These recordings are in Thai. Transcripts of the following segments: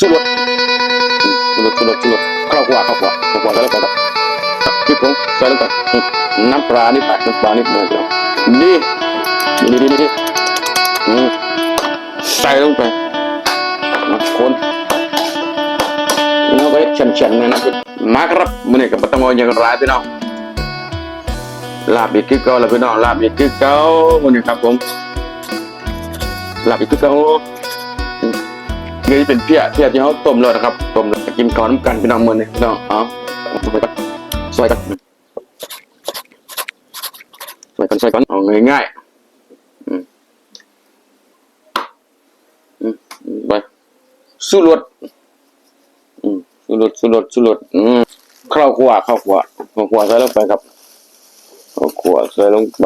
สุดสุดสุดสุดข้าวกว่าข้าวกว่าข้าวกว่าใส่ลงไปครับพริกผงใส่ลงไปน้ำปลานิดหน่อยน้ำปลานิดหน่อยดีดีดีดีดีใส่ลงไปคนน้องก็เฉนเฉนนะนะมาครับมื้อนี้ก็บ่ต้งเอาอย่างไรพี่น้องลาบอีกคือเก่าแล้วพี่น้องลาบอีกคือเก่ามื้อนี้ครับผมลาบอีกคือเก่า นี่เป็นเพี้ยเพี้ยที่เขาต้มเลยนะครับต้มแล้วกินข้าวน้ำกันพี่น้องมือนี่พี่น้องเอาเอาไปกันซอยกันซอยกันซอยกันเอาง่ายๆอืมอืมไปสู้รวดอืมสู้รวดสู้รวดสู้รวดอืมข้าวคั่วข้าวคั่วข้าวคั่วใส่ลงไปครับข้าวคั่วใส่ลงไป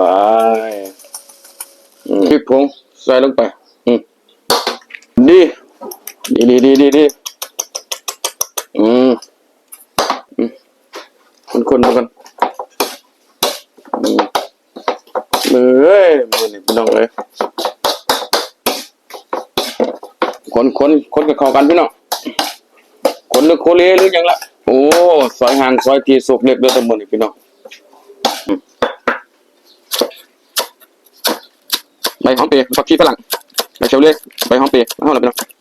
พริกผงใส่ลงไป ดีดีดีดีดีอืมอืมคนคนมากันมือเอ้ยมือนี่พี่น้องเลยคนคนคนกับเขากันพี่น้องคนหรือโคเลหรือยังละโอ้ซอยห่างซอยทีสุกเรียบเดือดตะมือนี่พี่น้องอืมใบหอมเปรย์ผักชีฝรั่งใบเชลเล่ใบหอมเปรย์เอาละพี่น้อง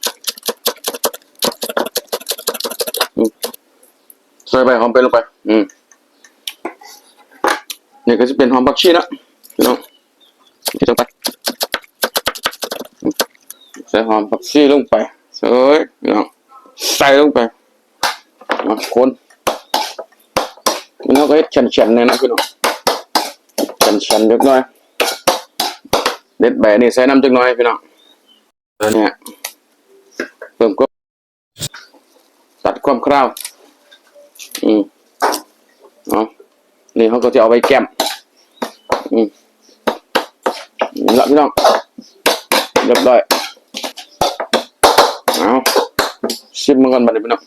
ใส่ใบหอมไปลงไป อืมนี่ก็จะเป็นหอมผักชีนะพี่น้องใส่ลงไปใส่หอมผักชีลงไปใส่พี่น้องใส่ลงไปมาคนพี่น้องก็เฮ็ดชันๆเลยนะพี่น้องชันๆเล็กน้อยเด็ดใบนี่ใส่น้ำจักหน่อยพี่น้องแล้วเนี่ยเพิ่มก็ ตัดความคร่าวอืมเอานี่เขาก็จะเอาไปแก้มอืมละพี่น้องเรียบร้อยเอาชิมมันก่อนบัดนี้พี่น้อง